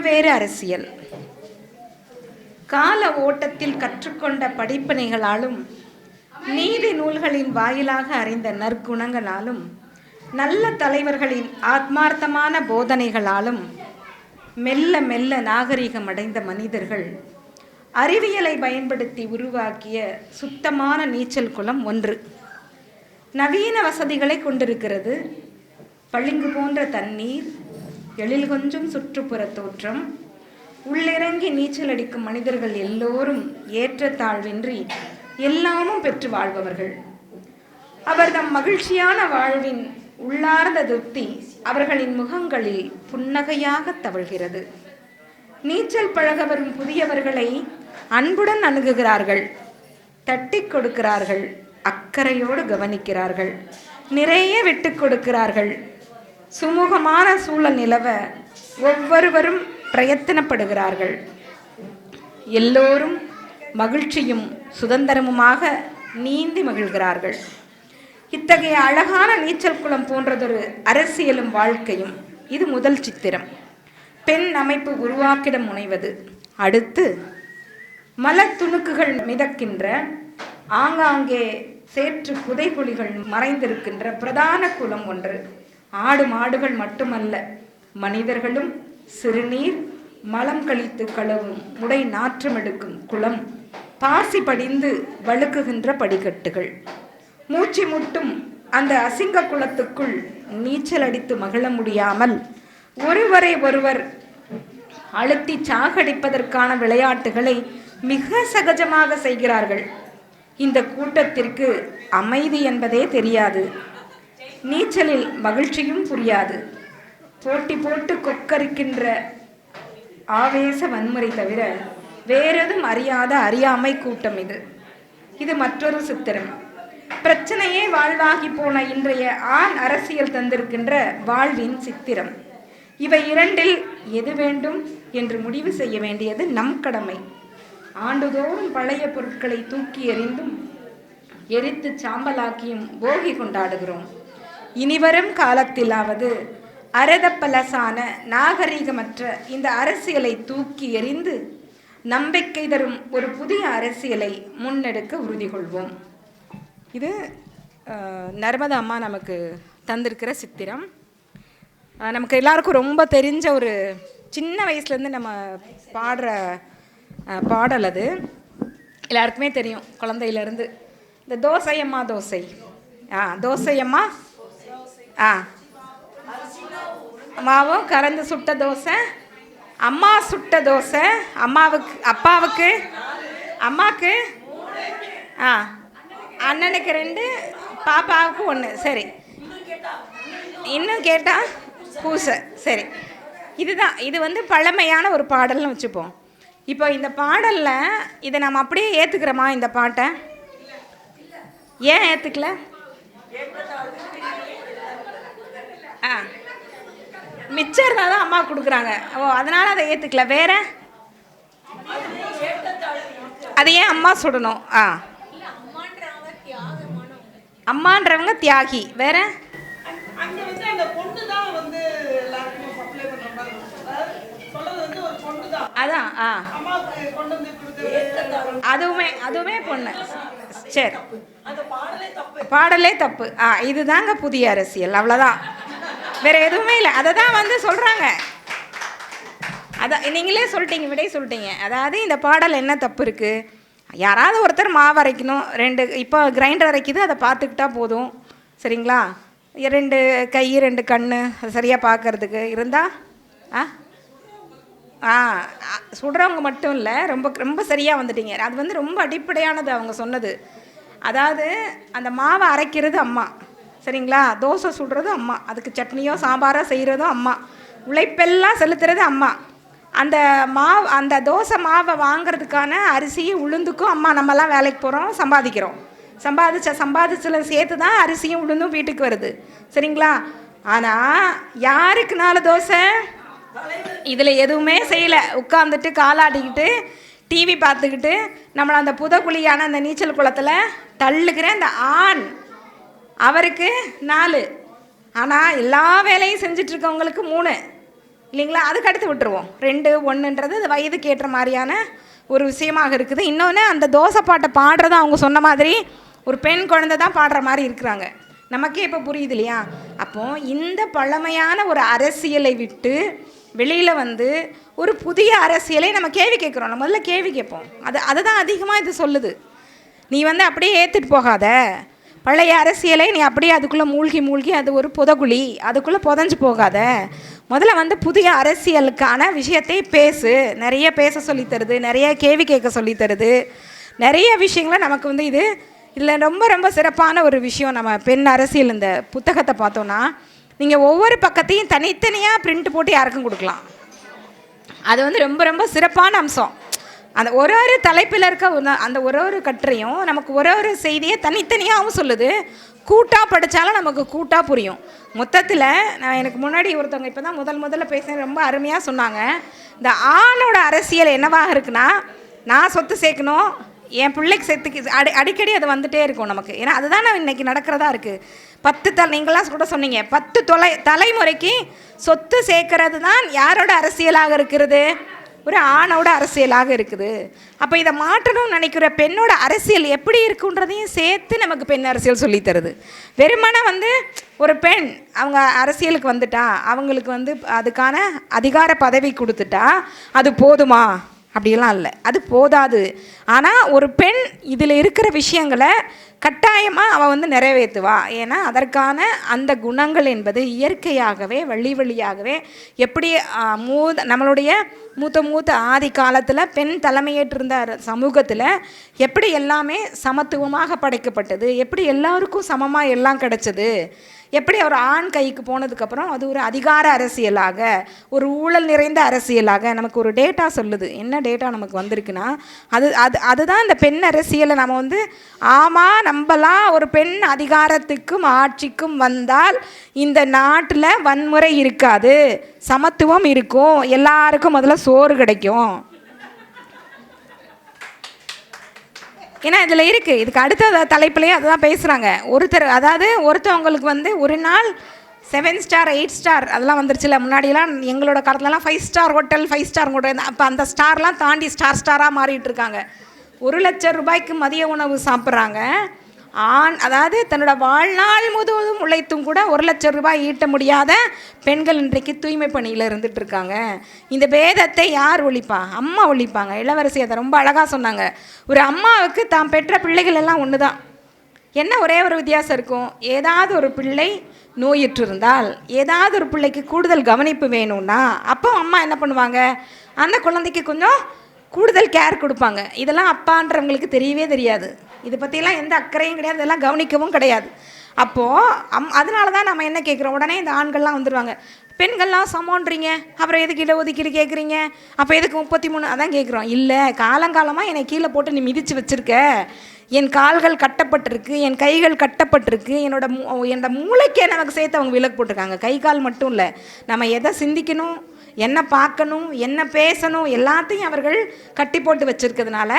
வேறு அரசியல். கால ஓட்டத்தில் கற்றுக்கொண்ட படிப்பினைகளாலும் நீதி நூல்களின் வாயிலாக அறிந்த நற்குணங்களாலும் நல்ல தலைவர்களின் ஆத்மார்த்தமான போதனைகளாலும் மெல்ல மெல்ல நாகரிகம் அடைந்த மனிதர்கள் அறிவியலை பயன்படுத்தி உருவாக்கிய சுத்தமான நீச்சல் குளம் ஒன்று. நவீன வசதிகளை கொண்டிருக்கிறது. பளிங்கு போன்ற தண்ணீர் எழில் கொஞ்சம் சுற்றுப்புற தோற்றம். உள்ளிறங்கி நீச்சல் அடிக்கும் மனிதர்கள் எல்லோரும் ஏற்றத்தாழ்வின்றி எல்லாமும் பெற்று வாழ்பவர்கள். அவர் தம் மகிழ்ச்சியான வாழ்வின் உள்ளார்ந்த திருப்தி அவர்களின் முகங்களில் புன்னகையாக தவழ்கிறது. நீச்சல் பழக வரும் புதியவர்களை அன்புடன் அணுகுகிறார்கள். தட்டிக் கொடுக்கிறார்கள். அக்கறையோடு கவனிக்கிறார்கள். நிறைய விட்டு கொடுக்கிறார்கள். சுமூகமான சூழல் நிலவ ஒவ்வொருவரும் பிரயத்தனப்படுகிறார்கள். எல்லோரும் மகிழ்ச்சியும் சுதந்திரமுமாக நீந்தி மகிழ்கிறார்கள். இத்தகைய அழகான நீச்சல் குளம் போன்றதொரு அரசியலும் வாழ்க்கையும் இது முதல் சித்திரம். பெண் அமைப்பு உருவாக்கிட முனைவது. அடுத்து மலத்துணுக்குகள் மிதக்கின்ற ஆங்காங்கே சேற்று புதைகுழிகள் மறைந்திருக்கின்ற பிரதான குளம் ஒன்று. ஆடு மாடுகள் மட்டுமல்ல மனிதர்களும் சிறுநீர் மலம் கழித்து கழுவும் உடை நாற்றமெடுக்கும் குளம் பாசி படிந்து வழுக்குகின்ற படிக்கட்டுகள். மூச்சு முட்டும் அந்த அசிங்க குளத்துக்குள் நீச்சல் அடித்து மகிழ முடியாமல் ஒருவரை ஒருவர் அழுத்தி சாகடிப்பதற்கான விளையாட்டுகளை மிக சகஜமாக செய்கிறார்கள். இந்த கூட்டத்திற்கு அமைதி என்பதே தெரியாது. நீச்சலில் மகிழ்ச்சியும் புரியாது. போட்டி போட்டு கொக்கரிக்கின்ற ஆவேச வன்முறை தவிர வேறெதும் அறியாத அறியாமை கூட்டம் இது. இது மற்றொரு சித்திரம். பிரச்சனையே வாழ்வாகி போன இன்றைய ஆண் அரசியல் தந்திருக்கின்ற வாழ்வின் சித்திரம். இவை இரண்டில் எது வேண்டும் என்று முடிவு செய்ய வேண்டியது நம் கடமை. ஆண்டுதோறும் பழைய பொருட்களை தூக்கி எறிந்தும் எரித்து சாம்பலாக்கியும் போகி கொண்டாடுகிறோம். இனிவரும் காலத்திலாவது அரதப்பலசான நாகரீகமற்ற இந்த அரசியலை தூக்கி எறிந்து நம்பிக்கை தரும் ஒரு புதிய அரசியலை முன்னெடுக்க உறுதி கொள்வோம் இது நர்மதா அம்மா நமக்கு தந்திருக்கிற சித்திரம். நமக்கு எல்லாருக்கும் ரொம்ப தெரிஞ்ச ஒரு சின்ன வயசுலேருந்து நம்ம பாடுற பாடல் அது. எல்லாருக்குமே தெரியும் குழந்தையிலேருந்து. இந்த தோசை அம்மா தோசை. ஆ தோசை அம்மா ஆ. மாவும் கறந்து சுட்ட தோசை. அம்மா சுட்ட தோசை. அம்மாவுக்கு அப்பாவுக்கு. அம்மாவுக்கு ஆ. அண்ணனுக்கு ரெண்டு பாப்பாவுக்கு ஒன்று சரி. இன்னும் கேட்டால் பூசை. சரி. இதுதான். இது வந்து பழமையான ஒரு பாடல்னு வச்சுப்போம். இப்போ இந்த பாடலில் இதை நம்ம அப்படியே ஏற்றுக்கிறோமா இந்த பாட்டை? ஏன் ஏற்றுக்கல ஆ. மிச்சம் இருந்தால் தான் அம்மா கொடுக்குறாங்க. ஓ அதனால் அதை ஏற்றுக்கல வேற? அது ஏன் அம்மா சுடணும்? ஆ. அம்மான்றவங்க தியாகி. வேற? அதான் ஆ. அதுவுமே அதுவுமே பொண்ணு. சரி. அந்த பாடலே தப்பு. பாடலே தப்பு. ஆ இதுதாங்க புதிய அரசியல். அவ்வளோதான் வேற எதுவுமே இல்லை. அதை தான் வந்து சொல்கிறாங்க அதான் நீங்களே சொல்லிட்டீங்க விடை சொல்லிட்டீங்க. அதாவது இந்த பாடல் என்ன தப்பு இருக்குது யாராவது ஒருத்தர் மாவு அரைக்கணும் ரெண்டு இப்போ கிரைண்டர் அரைக்குது அதை பார்த்துக்கிட்டா போதும். சரிங்களா? ரெண்டு கை ரெண்டு கண் அது சரியாக பார்க்கறதுக்கு. இருந்தா? ஆ? ஆ சுடுறவங்க மட்டும் இல்லை ரொம்ப ரொம்ப சரியாக வந்துட்டீங்க. அது வந்து ரொம்ப அடிப்படையானது அவங்க சொன்னது. அதாவது அந்த மாவை அரைக்கிறது அம்மா. சரிங்களா? தோசை சுடுறதும் அம்மா. அதுக்கு சட்னியோ சாம்பாரோ செய்கிறதும் அம்மா. உழைப்பெல்லாம் செலுத்துறது அம்மா. அந்த மாவு அந்த தோசை மாவை வாங்குறதுக்கான அரிசியும் உளுந்துக்கும் அம்மா. நம்மலாம் வேலைக்கு போகிறோம் சம்பாதிக்கிறோம். சம்பாதிச்ச சம்பாதிச்சில் சேர்த்து தான் அரிசியும் உளுந்தும் வீட்டுக்கு வருது. சரிங்களா? ஆனால் யாருக்கு நாலு தோசை? இதில் எதுவுமே செய்யலை. உட்காந்துட்டு காலாடிக்கிட்டு டிவி பார்த்துக்கிட்டு நம்மளை அந்த புதக்குழியான அந்த நீச்சல் குளத்தில் தள்ளுக்கிற அந்த ஆண். அவருக்கு நாலு. ஆனால் எல்லா வேலையும் செஞ்சுட்டு இருக்கவங்களுக்கு மூணு. இல்லைங்களா? அதுக்கு அடுத்து விட்டுருவோம். ரெண்டு ஒன்றுன்றது அது வயதுக்கு ஏற்ற மாதிரியான ஒரு விஷயமாக இருக்குது. இன்னொன்று அந்த தோசை பாட்டை பாடுறது அவங்க சொன்ன மாதிரி ஒரு பெண் குழந்தை தான் பாடுற மாதிரி இருக்கிறாங்க. நமக்கே இப்போ புரியுது இல்லையா? அப்போது இந்த பழமையான ஒரு அரசியலை விட்டு வெளியில் வந்து ஒரு புதிய அரசியலை நம்ம கேள்வி கேட்குறோம். நம்ம முதல்ல கேள்வி கேட்போம். அது அதை தான் அதிகமாக இது சொல்லுது. நீ வந்து அப்படியே ஏற்றுட்டு போகாத. பழைய அரசியலை நீ அப்படியே அதுக்குள்ளே மூழ்கி மூழ்கி அது ஒரு புதகுழி. அதுக்குள்ளே புதஞ்சு போகாத. முதல்ல வந்து புதிய அரசியலுக்கான விஷயத்தை பேசு. நிறைய பேச சொல்லித் தருது. நிறைய கேள்வி கேட்க சொல்லித்தருது நிறைய விஷயங்களை நமக்கு வந்து இது இதில் ரொம்ப ரொம்ப சிறப்பான ஒரு விஷயம். நம்ம பெண் அரசியல் இந்த புத்தகத்தை பார்த்தோன்னா நீங்கள் ஒவ்வொரு பக்கத்தையும் தனித்தனியாக பிரிண்ட் போட்டு யாருக்கும் கொடுக்கலாம். அது வந்து ரொம்ப ரொம்ப சிறப்பான அம்சம். அந்த ஒரு ஒரு தலைப்பில் இருக்க அந்த ஒரு ஒரு கட்டுரையும் நமக்கு ஒரு ஒரு செய்தியை தனித்தனியாகவும் சொல்லுது. கூட்டாக படித்தாலும் நமக்கு கூட்டாக புரியும். மொத்தத்தில் நான் எனக்கு முன்னாடி ஒருத்தவங்க இப்போ தான் முதல் முதல்ல பேசுகிறேன் ரொம்ப அருமையாக சொன்னாங்க. இந்த ஆணோட அரசியல் என்னவாக இருக்குன்னா நான் சொத்து சேர்க்கணும் என் பிள்ளைக்கு செத்துக்கு அடி அடிக்கடி அது வந்துட்டே இருக்கும் நமக்கு. ஏன்னா அதுதான் நான் இன்னைக்கு நடக்கிறதா இருக்குது பத்து தலை நீங்களாம் கூட சொன்னீங்க. பத்து தொலை தலைமுறைக்கு சொத்து சேர்க்கறது தான் யாரோட அரசியலாக இருக்கிறது? ஒரு ஆணோட அரசியலாக இருக்குது. அப்போ இதை மாற்றணும்னு நினைக்கிற பெண்ணோட அரசியல் எப்படி இருக்குன்றதையும் சேர்த்து நமக்கு பெண் அரசியல் சொல்லித் தருது. வந்து ஒரு பெண் அவங்க அரசியலுக்கு வந்துட்டா அவங்களுக்கு வந்து அதுக்கான அதிகார பதவி கொடுத்துட்டா அது போதுமா? அப்படிலாம் இல்லை. அது போதாது. ஆனால் ஒரு பெண் இதில் இருக்கிற விஷயங்களை கட்டாயமாக அவள் வந்து நிறைவேற்றுவா ஏன்னா அதற்கான அந்த குணங்கள் என்பது இயற்கையாகவே வழி வழியாகவே எப்படி மூ நம்மளுடைய மூத்த மூத்த ஆதி காலத்தில் பெண் தலைமையேற்றிருந்த சமூகத்தில். எப்படி எல்லாமே சமத்துவமாக படைக்கப்பட்டது? எப்படி எல்லாருக்கும் சமமாக எல்லாம் கிடைச்சது? எப்படி ஒரு ஆண் கைக்கு போனதுக்கப்புறம் அது ஒரு அதிகார அரசியலாக ஒரு ஊழல் நிறைந்த அரசியலாக நமக்கு ஒரு டேட்டா சொல்லுது. என்ன டேட்டா நமக்கு வந்திருக்குன்னா அது அது அதுதான் இந்த பெண் அரசியலை நம்ம வந்து ஆமாம் நம்பலாம் ஒரு பெண் அதிகாரத்துக்கும் ஆட்சிக்கும் வந்தால் இந்த நாட்டில் வன்முறை இருக்காது சமத்துவம் இருக்கும் எல்லாருக்கும் முதல்ல சோறு கிடைக்கும். ஏன்னா இதில் இருக்குது இதுக்கு அடுத்த தலைப்புலேயே அதுதான் பேசுகிறாங்க ஒருத்தர் அதாவது ஒருத்தவங்களுக்கு வந்து ஒரு நாள் செவன் ஸ்டார் எயிட் ஸ்டார் அதெல்லாம் வந்துருச்சுல. முன்னாடிலாம் எங்களோட காலத்துலலாம் five star hotel five star hotel அப்போ அந்த ஸ்டார்லாம் தாண்டி ஸ்டார் ஸ்டாராக மாறிட்டு இருக்காங்க. ஒரு லட்சம் ரூபாய்க்கு மதிய உணவு சாப்பிட்றாங்க. ஆண் அதாவது தன்னோட வாழ்நாள் முழுவதும் உழைத்தும் கூட ஒரு லட்சம் ரூபாய் ஈட்ட முடியாத பெண்கள் இன்றைக்கு தூய்மை பணியில் இருந்துட்டு இருக்காங்க இந்த பேதத்தை யார் ஒழிப்பா? அம்மா ஒழிப்பாங்க. இளவரசி அதை ரொம்ப அழகாக சொன்னாங்க. ஒரு அம்மாவுக்கு தாம் பெற்ற பிள்ளைகள் எல்லாம் ஒன்று தான் என்ன ஒரே ஒரு வித்தியாசம் இருக்கும்? ஏதாவது ஒரு பிள்ளை நோயுற்று இருந்தால் ஏதாவது ஒரு பிள்ளைக்கு கூடுதல் கவனிப்பு வேணும்னா அப்போ அம்மா என்ன பண்ணுவாங்க? அந்த குழந்தைக்கு கொஞ்சம் கூடுதல் கேர் கொடுப்பாங்க. இதெல்லாம் அப்பான்றவங்களுக்கு தெரியவே தெரியாது. இதை பற்றிலாம் எந்த அக்கறையும் கிடையாது இதெல்லாம் கவனிக்கவும் கிடையாது. அப்போது அம் அதனால தான் நம்ம என்ன கேட்குறோம்? உடனே இந்த ஆண்கள்லாம் வந்துடுவாங்க பெண்கள்லாம் சமோன்றீங்க? அப்புறம் எதுக்கு இட ஒதுக்கீடு கேட்குறீங்க? அப்போ எதுக்கு முப்பத்தி மூணு அதான் கேட்குறோம். இல்லை காலங்காலமாக என்னை கீழே போட்டு நீ மிதித்து வச்சுருக்க. என் கால்கள் கட்டப்பட்டிருக்கு என் கைகள் கட்டப்பட்டிருக்கு. என்னோட மூ என்னோட மூளைக்கே நமக்கு சேர்த்து அவங்க விலக்கு போட்டிருக்காங்க. கை கால் மட்டும் இல்லை. நம்ம எதை சிந்திக்கணும்? என்ன பார்க்கணும் என்ன பேசணும் எல்லாத்தையும் அவர்கள் கட்டி போட்டு வச்சுருக்கிறதுனால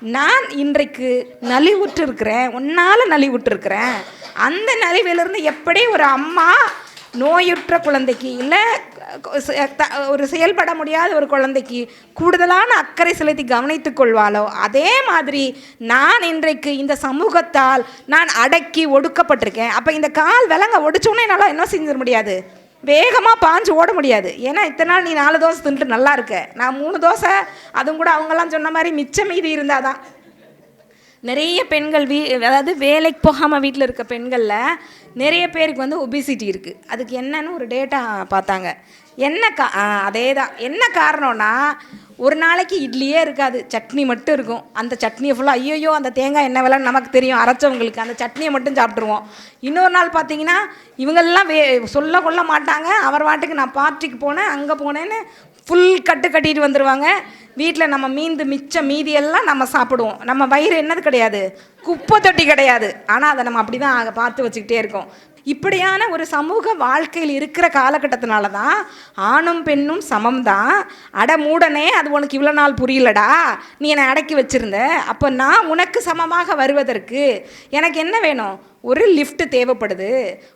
நான் இன்றைக்கு நலிவுற்று இருக்கிறேன் உன்னால் நலிவுற்று அந்த நலிவிலிருந்து எப்படி ஒரு அம்மா நோயுற்ற குழந்தைக்கு இல்லை ஒரு செயல்பட முடியாத ஒரு குழந்தைக்கு கூடுதலான அக்கறை செலுத்தி கவனித்துக் கொள்வாளோ? அதே மாதிரி நான் இன்றைக்கு இந்த சமூகத்தால் நான் அடக்கி ஒடுக்கப்பட்டிருக்கேன். அப்போ இந்த கால் விலங்க ஒடிச்சோன்னே என்னால் என்ன செஞ்சிட முடியாது? வேகமாக பாஞ்சு ஓட முடியாது. ஏன்னா இத்தனை நாள் நீ நாலு தோசை தின்ட்டு நல்லா இருக்க. நான் மூணு தோசை அதுவும் கூட அவங்கெல்லாம் சொன்ன மாதிரி மிச்சம் மீதி இருந்தால் தான். நிறைய பெண்கள் வீ அதாவது வேலைக்கு போகாமல் வீட்டில் இருக்க பெண்களில் நிறைய பேருக்கு வந்து ஒபிசிட்டி இருக்குது அதுக்கு என்னன்னு ஒரு டேட்டா பார்த்தாங்க. என்ன கா அதே தான் என்ன காரணம்னா ஒரு நாளைக்கு இட்லியே இருக்காது. சட்னி மட்டும் இருக்கும். அந்த சட்னியை ஃபுல்லாக ஐயோ அந்த தேங்காய் என்ன விலைன்னு நமக்கு தெரியும். அரைச்சவங்களுக்கு அந்த சட்னியை மட்டும் சாப்பிட்ருவோம் இன்னொரு நாள் பார்த்தீங்கன்னா இவங்கெல்லாம் வே சொல்ல கொள்ள மாட்டாங்க. அவர் வாட்டுக்கு நான் பார்ட்டிக்கு போனேன் அங்கே போனேன்னு ஃபுல் கட்டு கட்டிட்டு வந்துடுவாங்க வீட்டில் நம்ம மீந்து மிச்சம் மீதியெல்லாம் நம்ம சாப்பிடுவோம். நம்ம வயிறு என்னது கிடையாது? குப்பை தொட்டி கிடையாது. ஆனால் அதை நம்ம அப்படி தான் பார்த்து வச்சுக்கிட்டே இருக்கோம். இப்படியான ஒரு சமூக வாழ்க்கையில் இருக்கிற காலகட்டத்தினால தான் ஆணும் பெண்ணும் சமம் தான் அட மூடனே அது உனக்கு இவ்வளோ நாள் புரியலடா. நீ என்னை அடக்கி வச்சிருந்த. அப்போ நான் உனக்கு சமமாக வருவதற்கு எனக்கு என்ன வேணும்? ஒரு லிஃப்ட் தேவைப்படுது.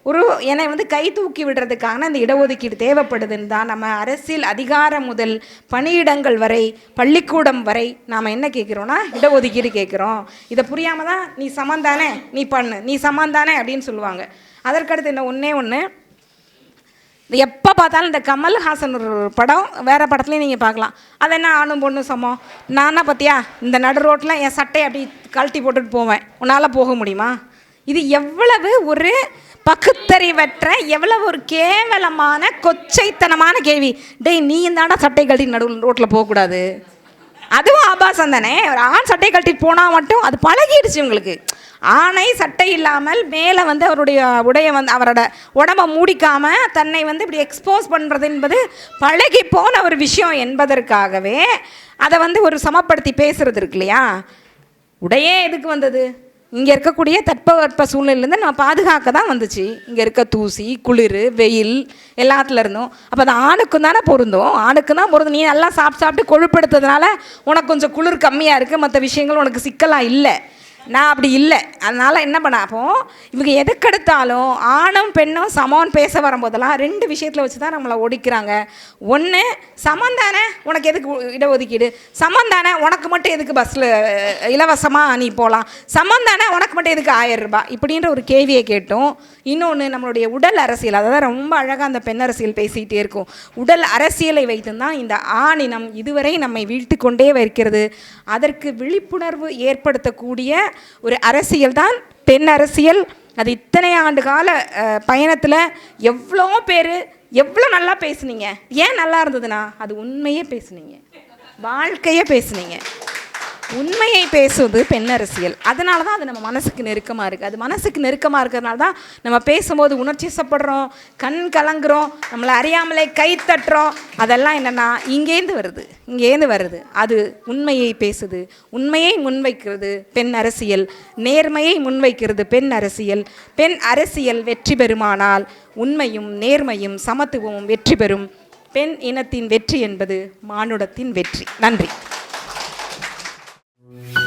ஒரு என்னை வந்து கை தூக்கி விடுறதுக்கான இந்த இடஒதுக்கீடு தேவைப்படுதுன்னு தான் நம்ம அரசியல் அதிகாரம் முதல் பணியிடங்கள் வரை பள்ளிக்கூடம் வரை நாம் என்ன கேட்குறோன்னா இடஒதுக்கீடு கேட்குறோம். இதை புரியாமல் தான் நீ சமந்தானே? நீ பண்ணு. நீ சமந்தானே? அப்படின்னு சொல்லுவாங்க. அதற்கடுத்து என்ன ஒன்றே ஒன்று இந்த எப்போ பார்த்தாலும் இந்த கமல்ஹாசன் ஒரு படம் வேறு படத்துலையும் நீங்கள் பார்க்கலாம். அது என்ன ஆணும் பொண்ணு சமம். நானா பார்த்தியா இந்த நடு ரோட்டில் என் சட்டையை அப்படி கழட்டி போட்டுட்டு போவேன். உன்னால் போக முடியுமா? இது எவ்வளவு ஒரு பகுத்தறிவற்ற எவ்வளவு ஒரு கேவலமான கொச்சைத்தனமான கேள்வி. டேய் நீ இந்தாண்டா சட்டை கழட்டி நடு ரோட்டில் போகக்கூடாது அதுவும் ஆபாசம் தானே. ஒரு ஆண் சட்டை கழட்டிட்டு போனால் மட்டும் அது பழகிடுச்சு உங்களுக்கு. ஆணை சட்டை இல்லாமல் மேலே வந்து அவருடைய உடைய வந்து அவரோட உடம்பை மூடிக்காமல் தன்னை வந்து இப்படி எக்ஸ்போஸ் பண்ணுறது என்பது பழகி போன ஒரு விஷயம் என்பதற்காகவே அதை வந்து ஒரு சமப்படுத்தி பேசுகிறது இருக்கு இல்லையா? உடையே எதுக்கு வந்தது? இங்கே இருக்கக்கூடிய தட்பவெட்ப சூழ்நிலையிலேருந்து நம்ம பாதுகாக்க தான் வந்துச்சு. இங்கே இருக்க தூசி குளிர் வெயில் எல்லாத்துல இருந்தும். அப்போ அது ஆணுக்கும் தானே பொருந்தும். ஆணுக்கு தான் பொருந்தும். நீ நல்லா சாப்பிட்டு சாப்பிட்டு கொழுப்பெடுத்ததுனால உனக்கு கொஞ்சம் குளிர் கம்மியாக இருக்குது மற்ற விஷயங்கள் உனக்கு சிக்கலாக இல்லை. நான் அப்படி இல்லை. அதனால் என்ன பண்ண அப்போ இவங்க எதுக்கெடுத்தாலும் ஆணும் பெண்ணும் சமம்னு பேச வரும்போதெல்லாம் ரெண்டு விஷயத்தில் வச்சு தான் நம்மளை ஒடிக்கிறாங்க. ஒன்று சமம் தானே? உனக்கு எதுக்கு இடஒதுக்கீடு? சமம் தானே? உனக்கு மட்டும் எதுக்கு பஸ்ஸில் இலவசமாக நீ போகலாம்? சமம் தானே? உனக்கு மட்டும் எதுக்கு ஆயிரம் ரூபாய்? இப்படின்ற ஒரு கேள்வியை கேட்டோம். இன்னொன்று நம்மளுடைய உடல் அரசியல் அதாவது ரொம்ப அழகாக அந்த பெண் அரசியல் பேசிக்கிட்டே இருக்கும். உடல் அரசியலை வைத்து தான் இந்த ஆணினம் இதுவரை நம்மை வீழ்த்து கொண்டே வைக்கிறது. அதற்கு விழிப்புணர்வு ஏற்படுத்தக்கூடிய ஒரு அரசியல் தான் பெண் அரசியல். அது இத்தனை ஆண்டு கால பயணத்தில் எவ்வளோ பேர் எவ்வளோ நல்லா பேசுனீங்க? ஏன் நல்லா இருந்ததுன்னா அது உண்மையே பேசுனீங்க. வாழ்க்கையே பேசுனீங்க. உண்மையை பேசுவது பெண் அரசியல் அதனால தான் அது நம்ம மனசுக்கு நெருக்கமாக இருக்குது அது மனசுக்கு நெருக்கமாக இருக்கிறதுனால தான் நம்ம பேசும்போது உணர்ச்சி சப்படுறோம் கண் கலங்குறோம் நம்மளை அறியாமலே கை தட்டுறோம். அதெல்லாம் என்னென்னா இங்கேருந்து வருது. இங்கேருந்து வருது. அது உண்மையை பேசுது. உண்மையை முன்வைக்கிறது பெண் அரசியல் நேர்மையை முன்வைக்கிறது பெண் அரசியல் பெண் அரசியல் வெற்றி பெறுமானால் உண்மையும் நேர்மையும் சமத்துவமும் வெற்றி பெறும். பெண் இனத்தின் வெற்றி என்பது மானுடத்தின் வெற்றி. நன்றி. Mm-hmm.